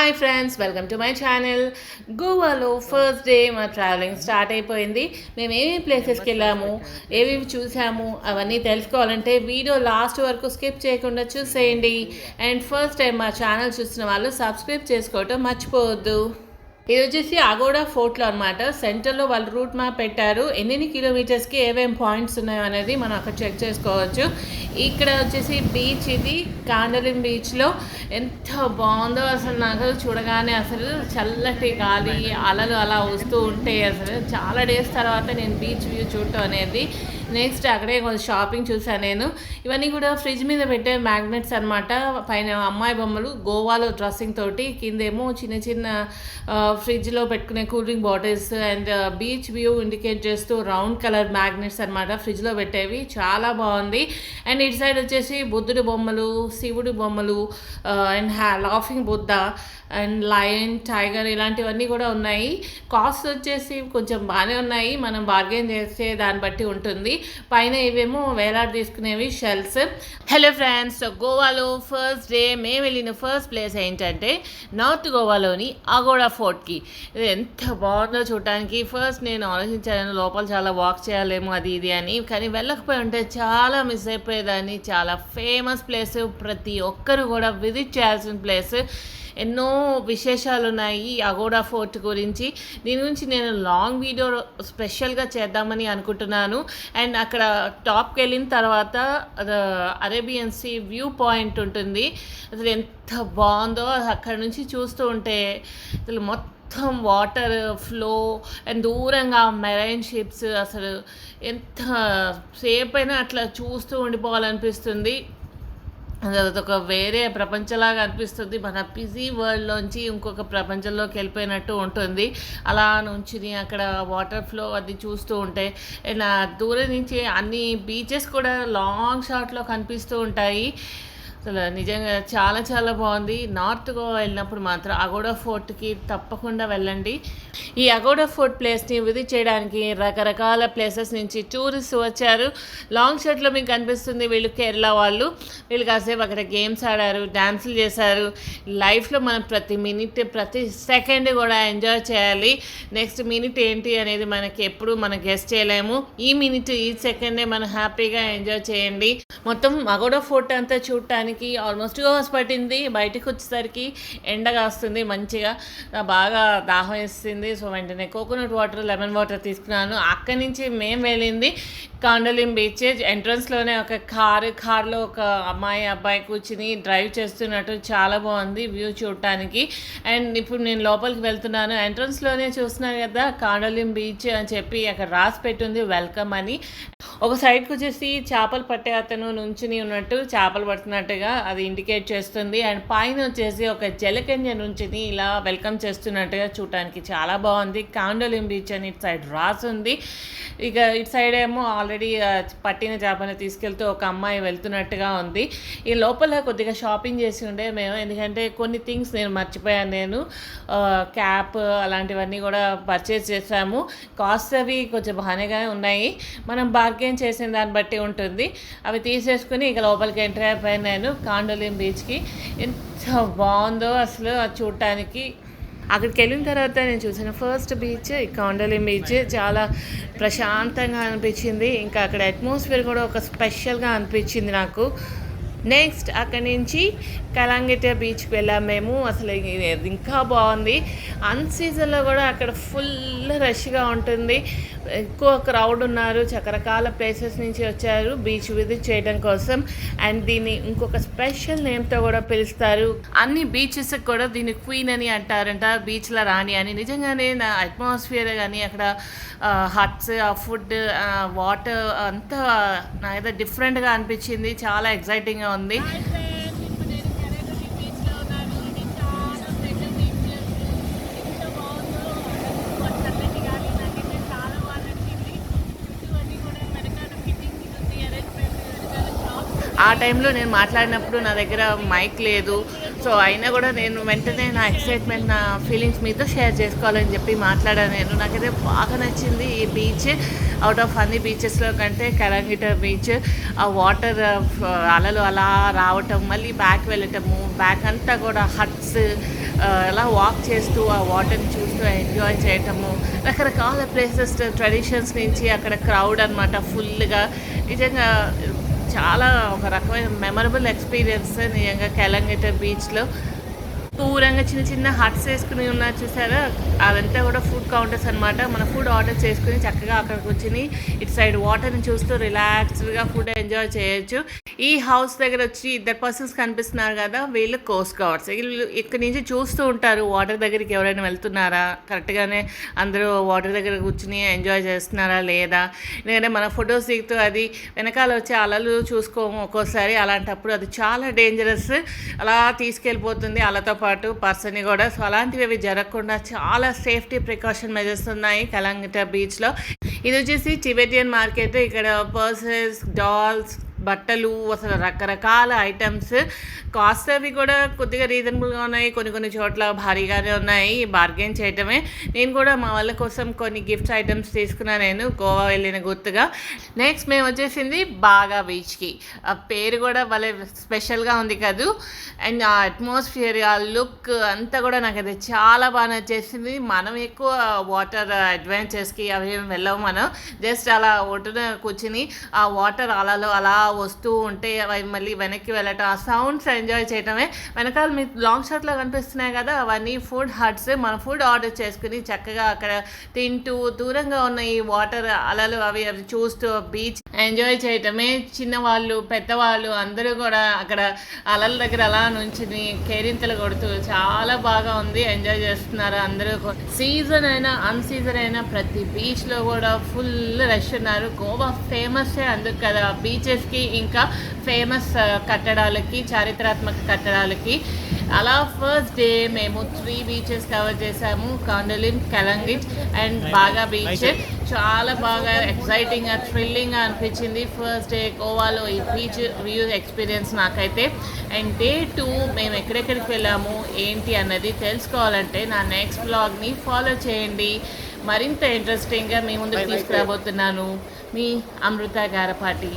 Hi friends welcome to my channel గోవాలో first day మా travelling start అయిపోయింది. మేము ఏమేమి ప్లేసెస్కి వెళ్ళాము ఏమేమి చూసాము అవన్నీ తెలుసుకోవాలంటే వీడియో లాస్ట్ వరకు స్కిప్ చేయకుండా చూసేయండి. అండ్ ఫస్ట్ టైం మా ఛానల్ చూస్తున్న వాళ్ళు సబ్స్క్రైబ్ చేసుకోవటం మర్చిపోవద్దు. ఇది వచ్చేసి అగోడా ఫోర్ట్లో అనమాట సెంటర్లో వాళ్ళు రూట్ మ్యాప్ పెట్టారు. ఎన్ని కిలోమీటర్స్కి ఏమేమి పాయింట్స్ ఉన్నాయో అనేది మనం అక్కడ చెక్ చేసుకోవచ్చు. ఇక్కడ వచ్చేసి బీచ్ ఇది. కాండలిం బీచ్లో ఎంత బాగుందో అసలు నాకు చూడగానే అసలు చల్లటి గాలి అలలు అలా వస్తూ ఉంటాయి అసలు చాలా డేస్ తర్వాత నేను బీచ్ వ్యూ చూడటం అనేది. నెక్స్ట్ అక్కడే కొంచెం షాపింగ్ చూసాను నేను. ఇవన్నీ కూడా ఫ్రిడ్జ్ మీద పెట్టే మ్యాగ్నెట్స్ అనమాట పైన అమ్మాయి బొమ్మలు గోవాలో డ్రెస్సింగ్ తోటి కిందేమో చిన్న చిన్న ఫ్రిడ్జ్లో పెట్టుకునే cool drink bottles and beach view indicate చేస్తూ రౌండ్ కలర్ మ్యాగ్నెట్స్ అనమాట ఫ్రిడ్జ్లో పెట్టేవి. చాలా బాగుంది. అండ్ ఇటు సైడ్ వచ్చేసి బుద్ధుడి బొమ్మలు శివుడి బొమ్మలు అండ్ హ్యా laughing Buddha. And lion tiger ఇలాంటివన్నీ కూడా ఉన్నాయి. కాస్ట్ వచ్చేసి కొంచెం బాగానే ఉన్నాయి. మనం బార్గెన్ చేసే దాన్ని బట్టి ఉంటుంది. పైన ఇవేమో వేలాడ తీసుకునేవి షెల్స్. హలో ఫ్రెండ్స్ గోవాలో ఫస్ట్ డే మేము వెళ్ళిన ఫస్ట్ ప్లేస్ ఏంటంటే నార్త్ గోవాలోని అగోడా ఫోర్ట్కి ఇది ఎంత బాగుందో చూడటానికి. ఫస్ట్ నేను ఆలోచించాను లోపల చాలా వాక్ చేయాలేమో అది ఇది అని. కానీ వెళ్ళకపోయి ఉంటే చాలా మిస్ అయిపోయేదాన్ని. చాలా ఫేమస్ ప్లేస్ ప్రతి ఒక్కరు కూడా విజిట్ చేయాల్సిన ప్లేస్ ఎన్నో విశేషాలు ఉన్నాయి ఈ అగోడా ఫోర్ట్ గురించి. దీని గురించి నేను లాంగ్ వీడియో స్పెషల్గా చేద్దామని అనుకుంటున్నాను. అండ్ అక్కడ టాప్కి వెళ్ళిన తర్వాత అరేబియన్ సీ వ్యూ పాయింట్ ఉంటుంది. అసలు ఎంత బాగుందో అక్కడ నుంచి చూస్తూ ఉంటే అసలు మొత్తం వాటర్ ఫ్లో అండ్ దూరంగా మెరైన్ షిప్స్ అసలు ఎంత సేపు అయినా అట్లా చూస్తూ ఉండిపోవాలనిపిస్తుంది. అదొక వేరే ప్రపంచంలాగా అనిపిస్తుంది. మన బిజీ వరల్డ్లోంచి ఇంకొక ప్రపంచంలోకి వెళ్ళిపోయినట్టు ఉంటుంది. అలా నుంచి అక్కడ వాటర్ ఫ్లో అది చూస్తూ ఉంటే ఇలా దూరం నుంచి అన్ని బీచెస్ కూడా లాంగ్ షాట్లో కనిపిస్తూ ఉంటాయి. అసలు నిజంగా చాలా చాలా బాగుంది. నార్త్ గోవా వెళ్ళినప్పుడు మాత్రం అగోడా ఫోర్ట్కి తప్పకుండా వెళ్ళండి. ఈ అగోడా ఫోర్ట్ ప్లేస్ని విజిట్ చేయడానికి రకరకాల ప్లేసెస్ నుంచి టూరిస్ట్ వచ్చారు. లాంగ్ షర్ట్లో మీకు కనిపిస్తుంది వీళ్ళు కేరళ వాళ్ళు. వీళ్ళు కాసేపు అక్కడ గేమ్స్ ఆడారు డ్యాన్సులు చేశారు. లైఫ్లో మనం ప్రతి మినిట్ ప్రతి సెకండ్ కూడా ఎంజాయ్ చేయాలి. నెక్స్ట్ మినిట్ ఏంటి అనేది మనకి ఎప్పుడు మనం గెస్ట్ చేయలేము. ఈ మినిట్ ఈ సెకండే మనం హ్యాపీగా ఎంజాయ్ చేయండి. మొత్తం అగోడా ఫోర్ట్ అంతా చూడటానికి రావడానికి ఆల్మోస్ట్ టూ అవర్స్ పట్టింది. బయటకు వచ్చేసరికి ఎండ కాస్తుంది మంచిగా. బాగా దాహం వేస్తుంది. సో వెంటనే కోకోనట్ వాటర్ లెమన్ వాటర్ తీసుకున్నాను. అక్కడి నుంచి మేము వెళ్ళింది కాండలిం బీచ్ ఎంట్రన్స్లోనే ఒక కార్ కార్లో ఒక అమ్మాయి అబ్బాయి కూర్చుని డ్రైవ్ చేస్తున్నట్టు చాలా బాగుంది వ్యూ చూడటానికి. అండ్ ఇప్పుడు నేను లోపలికి వెళ్తున్నాను. ఎంట్రన్స్లోనే చూస్తున్నాను కదా కాండలిం బీచ్ అని చెప్పి అక్కడ రాసి పెట్టుంది వెల్కమ్ అని. ఒక సైడ్కి వచ్చేసి చేపలు పట్టే అతను నుంచుని ఉన్నట్టు చేపలు పడుతున్నట్టుగా అది ఇండికేట్ చేస్తుంది. అండ్ పైన వచ్చేసి ఒక జలకంజ నుంచుని ఇలా వెల్కమ్ చేస్తున్నట్టుగా చూడటానికి చాలా బాగుంది. కాండలిం బీచ్ అని ఇటు సైడ్ రాసి ఉంది ఇక ఇటు సైడ్ ఏమో ఆల్రెడీ పట్టిన చేపని తీసుకెళ్తూ ఒక అమ్మాయి వెళ్తున్నట్టుగా ఉంది. ఈ లోపల కొద్దిగా షాపింగ్ చేసి ఉండే మేము. ఎందుకంటే కొన్ని థింగ్స్ నేను మర్చిపోయాను. నేను క్యాప్ అలాంటివన్నీ కూడా పర్చేస్ చేసాము కాస్ట్ అవి కొంచెం బాగానే ఉన్నాయి. మనం బార్గెన్ బార్గెన్ చేసిన దాన్ని బట్టి ఉంటుంది. అవి తీసేసుకుని ఇక లోపలికి ఎంటర్ అయిపోయాను నేను. కాండోలిం బీచ్కి ఎంత బాగుందో అసలు అది చూడటానికి. అక్కడికి వెళ్ళిన తర్వాత నేను చూసిన ఫస్ట్ బీచ్ కాండలిం బీచ్ చాలా ప్రశాంతంగా అనిపించింది. ఇంకా అక్కడ అట్మాస్ఫియర్ కూడా ఒక స్పెషల్గా అనిపించింది నాకు. నెక్స్ట్ అక్కడి నుంచి కలాంగిట బీచ్కి వెళ్ళాము మేము. అసలు ఇంకా బాగుంది. అన్ సీజన్లో కూడా అక్కడ ఫుల్ రష్గా ఉంటుంది. ఎక్కువ క్రౌడ్ ఉన్నారు. రకరకాల ప్లేసెస్ నుంచి వచ్చారు. బీచ్ విజిట్ చేయడం కోసం. అండ్ దీన్ని ఇంకొక స్పెషల్ నేమ్తో కూడా పిలుస్తారు. అన్ని బీచెస్ కూడా దీన్ని క్వీన్ అని అంటారంట. బీచ్ల రాణి అని. నిజంగానే నా అట్మాస్ఫియర్ కానీ అక్కడ హట్స్ ఆ ఫుడ్ వాటర్ అంతా నాకైతే డిఫరెంట్గా అనిపించింది. చాలా ఎగ్జైటింగ్గా ఉంది. ఆ టైంలో నేను మాట్లాడినప్పుడు నా దగ్గర మైక్ లేదు. సో అయినా కూడా నేను వెంటనే నా ఎక్సైట్మెంట్ నా ఫీలింగ్స్ మీతో షేర్ చేసుకోవాలని చెప్పి మాట్లాడాను నేను. నాకైతే బాగా నచ్చింది ఈ బీచ్. అవుట్ ఆఫ్ అన్ని బీచెస్లో కంటే కరంగిట బీచ్ ఆ వాటర్ అలలు అలా రావటం మళ్ళీ బ్యాక్ వెళ్ళటము బ్యాక్ అంతా కూడా హట్స్ అలా వాక్ చేస్తూ ఆ వాటర్ని చూస్తూ ఎంజాయ్ చేయటము. రకరకాల ప్లేసెస్ ట్రెడిషన్స్ నుంచి అక్కడ క్రౌడ్ అనమాట ఫుల్గా నిజంగా చాలా ఒక రకమైన మెమరబుల్ ఎక్స్పీరియన్స్ నిజంగా కెలంగట బీచ్లో దూరంగా చిన్న చిన్న హట్స్ వేసుకుని ఉన్నారు చూసారా? అదంతా కూడా ఫుడ్ కౌంటర్స్ అనమాట మన ఫుడ్ ఆర్డర్ చేసుకుని చక్కగా అక్కడికి వచ్చి ఇటు సైడ్ వాటర్ని చూస్తూ రిలాక్స్డ్గా ఫుడ్ ఎంజాయ్ చేయొచ్చు. ఈ హౌస్ దగ్గర వచ్చి ఇద్దరు పర్సన్స్ కనిపిస్తున్నారు కదా వీళ్ళు కోస్ట్ గార్డ్స్ వీళ్ళు ఇక్కడి నుంచి చూస్తూ ఉంటారు వాటర్ దగ్గరికి ఎవరైనా వెళ్తున్నారా? కరెక్ట్గానే అందరూ వాటర్ దగ్గర కూర్చుని ఎంజాయ్ చేస్తున్నారా లేదా? ఎందుకంటే మన ఫొటోస్ దిగుతూ అది వెనకాల వచ్చే అలలు చూసుకోము ఒక్కోసారి. అలాంటప్పుడు అది చాలా డేంజరస్ అలా తీసుకెళ్ళిపోతుంది. అలతో పాటు పర్సన్ని కూడా. సో అలాంటివి అవి జరగకుండా చాలా సేఫ్టీ ప్రికాషన్ మెజర్స్ ఉన్నాయి కలంగట బీచ్లో ఇది వచ్చేసి టిబెటియన్ మార్కెట్ ఇక్కడ పర్సెస్ డాల్స్ బట్టలు అసలు రకరకాల ఐటమ్స్ కాస్ట్ అవి కూడా కొద్దిగా రీజనబుల్గా ఉన్నాయి. కొన్ని కొన్ని చోట్ల భారీగానే ఉన్నాయి. బార్గెన్ చేయటమే. నేను కూడా మా వాళ్ళ కోసం కొన్ని గిఫ్ట్స్ ఐటమ్స్ తీసుకున్నాను నేను గోవా వెళ్ళిన గుర్తుగా. నెక్స్ట్ మేము వచ్చేసింది బాగా బీచ్కి ఆ పేరు కూడా భలే స్పెషల్గా ఉంది కదూ. అండ్ ఆ అట్మాస్ఫియర్ ఆ లుక్ అంతా కూడా నాకు అది చాలా బాగా నచ్చేసింది. మనం ఎక్కువ వాటర్ అడ్వెంచర్స్కి అవి ఏమి వెళ్ళవు మనం. జస్ట్ అలా ఒడ్డున కూర్చుని ఆ వాటర్ అలలో అలా వస్తూ ఉంటే అవి మళ్ళీ వెనక్కి వెళ్ళటం ఆ సౌండ్స్ ఎంజాయ్ చేయటమే. వెనకాల మీకు లాంగ్ షాట్లో కనిపిస్తున్నాయి కదా అవన్నీ ఫుడ్ హట్స్ మనం ఫుడ్ ఆర్డర్ చేసుకుని చక్కగా అక్కడ తింటూ దూరంగా ఉన్న ఈ వాటర్ అలలు అవి అవి చూస్తూ బీచ్ ఎంజాయ్ చేయటమే చిన్నవాళ్ళు పెద్దవాళ్ళు అందరూ కూడా అక్కడ అలల దగ్గర అలా నుంచుని కేరింతలు కొడుతూ చాలా బాగా ఉంది. ఎంజాయ్ చేస్తున్నారు అందరూ సీజన్ అయినా అన్ సీజన్ అయినా ప్రతి బీచ్లో కూడా ఫుల్ రష్ ఉన్నారు. గోవా ఫేమస్ అందుకు కదా? బీచెస్కి ఇంకా ఫేమస్ కట్టడాలకి చారిత్రాత్మక కట్టడాలకి. అలా ఫస్ట్ డే మేము త్రీ బీచెస్ కవర్ చేసాము. కాండలిం కలంగిట్ అండ్ బాగా బీచ్ చాలా బాగా ఎక్సైటింగ్గా థ్రిల్లింగ్గా అనిపించింది. ఫస్ట్ డే గోవాలో ఈ బీచ్ వ్యూ ఎక్స్పీరియన్స్ నాకైతే. అండ్ డే టూ మేము ఎక్కడెక్కడికి వెళ్ళాము ఏంటి అన్నది తెలుసుకోవాలంటే నా నెక్స్ట్ బ్లాగ్ని ఫాలో చేయండి. మరింత ఇంట్రెస్టింగ్గా మీ ముందుకు తీసుకురాబోతున్నాను. మీ అమృత గారపాటి.